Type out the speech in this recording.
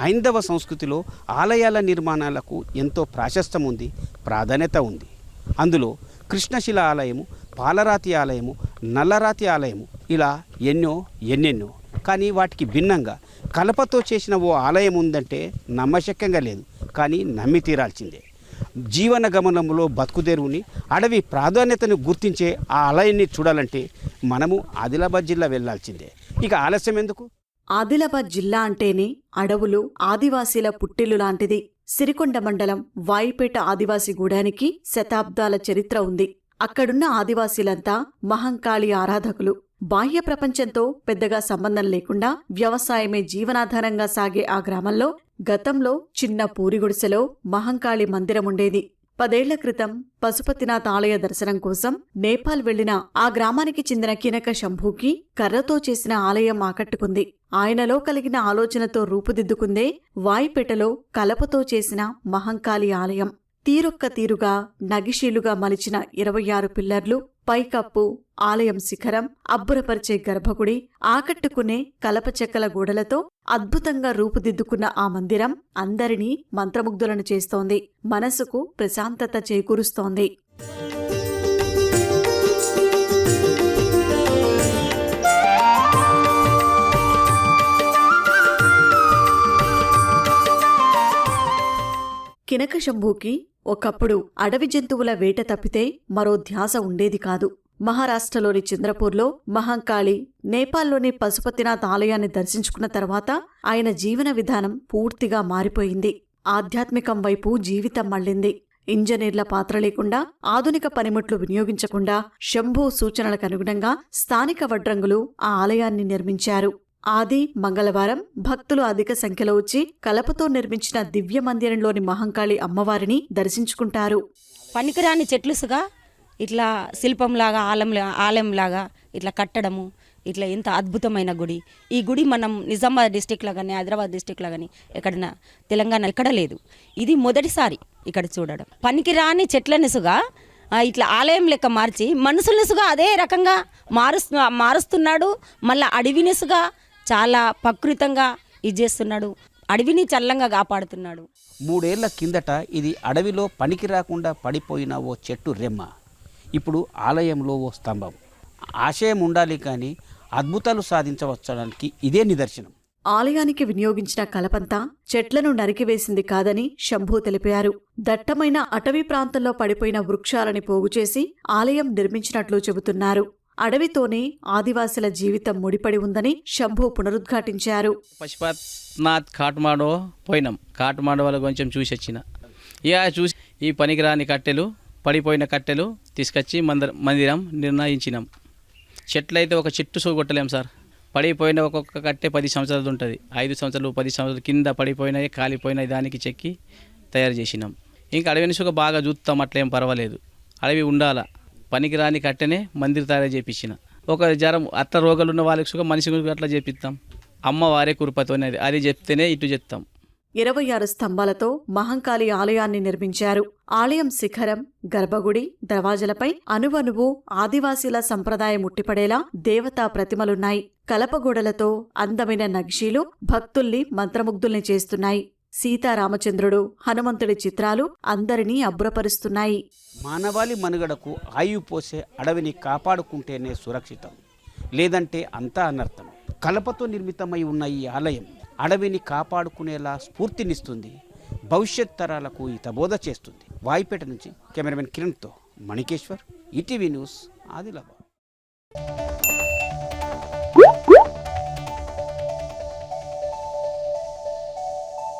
హైందవ సంస్కృతిలో ఆలయాల నిర్మాణాలకు ఎంతో ప్రాశస్తం ఉంది ప్రాధాన్యత ఉంది. అందులో కృష్ణశిల ఆలయము పాలరాతి ఆలయము నల్లరాతి ఆలయము ఇలా ఎన్నో ఎన్నెన్నో. కానీ వాటికి భిన్నంగా కలపతో చేసిన ఓ ఆలయం ఉందంటే నమ్మశక్యంగా లేదు కానీ నమ్మి తీరాల్సిందే. జీవన గమనంలో బతుకుదేరువుని అడవి ప్రాధాన్యతను గుర్తించే ఆ ఆలయాన్ని చూడాలంటే మనము ఆదిలాబాద్ జిల్లా వెళ్ళాల్సిందే. ఇక ఆలస్యం ఎందుకు? ఆదిలాబాద్ జిల్లా అంటేనే అడవులు ఆదివాసీల పుట్టిల్లు లాంటిది. సిరికొండ మండలం వాయిపేట ఆదివాసీ గూడానికి శతాబ్దాల చరిత్ర ఉంది. అక్కడున్న ఆదివాసీలంతా మహంకాళి ఆరాధకులు. బాహ్య ప్రపంచంతో పెద్దగా సంబంధం లేకుండా వ్యవసాయమే జీవనాధారంగా సాగే ఆ గ్రామంలో గతంలో చిన్న పూరిగుడిసెలో మహంకాళి మందిరముండేది. పదేళ్ళ క్రితం పశుపతినాథ్ ఆలయ దర్శనం కోసం నేపాల్ వెళ్ళిన ఆ గ్రామానికి చెందిన కినక శంభుకి కర్రతో చేసిన ఆలయం ఆకట్టుకుంది. ఆయనలో కలిగిన ఆలోచనతో రూపుదిద్దుకుందే వాయిపేటలో కలపతో చేసిన మహంకాళి ఆలయం. తీరొక్క తీరుగా నగిషీలుగా మలిచిన ఇరవై ఆరు పిల్లర్లు పైకప్పు ఆలయం శిఖరం అబ్బురపరిచే గర్భగుడి ఆకట్టుకునే కలప చెక్కల గోడలతో అద్భుతంగా రూపుదిద్దుకున్న ఆ మందిరం అందరినీ మంత్రముగ్ధులను చేస్తోంది. మనసుకు ప్రశాంతత చేకూరుస్తోంది. కినక శంభుకి ఒకప్పుడు అడవి జంతువుల వేట తప్పితే మరో ధ్యాస ఉండేది కాదు. మహారాష్ట్రలోని చంద్రపూర్లో మహంకాళి నేపాల్లోని పశుపతినాథ్ ఆలయాన్ని దర్శించుకున్న తర్వాత ఆయన జీవన విధానం పూర్తిగా మారిపోయింది. ఆధ్యాత్మికం వైపు జీవితం మళ్ళింది. ఇంజనీర్ల పాత్ర లేకుండా ఆధునిక పనిముట్లు వినియోగించకుండా శంభు సూచనలకు అనుగుణంగా స్థానిక వడ్రంగులు ఆ ఆలయాన్ని నిర్మించారు. ఆది మంగళవారం భక్తులు అధిక సంఖ్యలో వచ్చి కలపతో నిర్మించిన దివ్య మందిరంలోని మహంకాళి అమ్మవారిని దర్శించుకుంటారు. పనికిరాని చెట్లుసుగా ఇట్లా శిల్పంలాగా ఆలంలా ఆలయంలాగా ఇట్లా కట్టడము ఇట్లా ఎంత అద్భుతమైన గుడి. ఈ గుడి మనం నిజామాబాద్ డిస్టిక్లో కానీ హైదరాబాద్ డిస్టిక్లో కానీ ఎక్కడైనా తెలంగాణ ఎక్కడ లేదు. ఇది మొదటిసారి ఇక్కడ చూడడం. పనికిరాని చెట్లనిసుగా ఇట్లా ఆలయం లెక్క మార్చి మనుషులనిసుగా అదే రకంగా మారుస్తు మారుస్తున్నాడు. మళ్ళీ అడవినిసుగా చాలా ప్రకృతంగా ఇది చేస్తున్నాడు. అడవిని చల్లంగా కాపాడుతున్నాడు. మూడేళ్ళ కిందట ఇది అడవిలో పనికి రాకుండా పడిపోయిన ఓ చెట్టు రెమ్మ. ఇప్పుడు ఆలయంలో ఓ స్తంభం. ఆశయం ఉండాలి కానీ అద్భుతాలు సాధించవచ్చడానికి ఇదే నిదర్శనం. ఆలయానికి వినియోగించిన కలపంతా చెట్లను నరికివేసింది కాదని శంభు తెలిపారు. దట్టమైన అటవీ ప్రాంతంలో పడిపోయిన వృక్షాలని పోగుచేసి ఆలయం నిర్మించినట్లు చెబుతున్నారు. అడవితోనే ఆదివాసుల జీవితం ముడిపడి ఉందని శంభు పునరుద్ఘాటించారు. పశుపత్నాథ్ కాట్మాడో పోయినాం. కాట్మాడో వాళ్ళ కొంచెం చూసి వచ్చిన ఇక చూసి ఈ పనికిరాని కట్టెలు పడిపోయిన కట్టెలు తీసుకొచ్చి మందిర మందిరం నిర్ణయించినాం. చెట్లు అయితే ఒక చెట్టు సోగొట్టలేం సార్. పడిపోయిన ఒక్కొక్క కట్టె పది సంవత్సరాలు ఉంటుంది. ఐదు సంవత్సరాలు పది సంవత్సరాలు కింద పడిపోయినాయి కాలిపోయినాయి దానికి చెక్కి తయారు చేసినాం. ఇంకా అడవిని సుఖ బాగా చూస్తాం అట్లేం పర్వాలేదు. అడవి ఉండాలా? పనికిరాని కట్టెనే మందిర్ తయారు చేపించిన. ఒక జ్వరం అత్త రోగాలు ఉన్న వాళ్ళకి సుఖం మనిషి అట్లా చేపిస్తాం అమ్మవారే కృపతోనే అది. అది చెప్తేనే ఇటు చెప్తాం. ఇరవై ఆరు స్తంభాలతో మహంకాళి ఆలయాన్ని నిర్మించారు. ఆలయం శిఖరం గర్భగుడి దర్వాజలపై అనువనువు ఆదివాసీల సంప్రదాయం ముట్టిపడేలా దేవతా ప్రతిమలున్నాయి. కలపగోడలతో అందమైన నక్షీలు భక్తుల్ని మంత్రముగ్ధుల్ని చేస్తున్నాయి. సీతారామచంద్రుడు హనుమంతుడి చిత్రాలు అందరినీ అబ్బురపరుస్తున్నాయి. మానవాళి మనుగడకు ఆయువు పోసే అడవిని కాపాడుకుంటేనే సురక్షితం. లేదంటే అంతా అనర్థం. కలపతో నిర్మితమై ఉన్న ఈ ఆలయం అడవిని కాపాడుకునేలా స్ఫూర్తినిస్తుంది. భవిష్యత్ తరాలకు హితబోధ చేస్తుంది. వాయిపేట నుంచి కెమెరామెన్ కిరణ్తో మణికేశ్వర్ ఈటీవీ న్యూస్ ఆదిలాబాద్.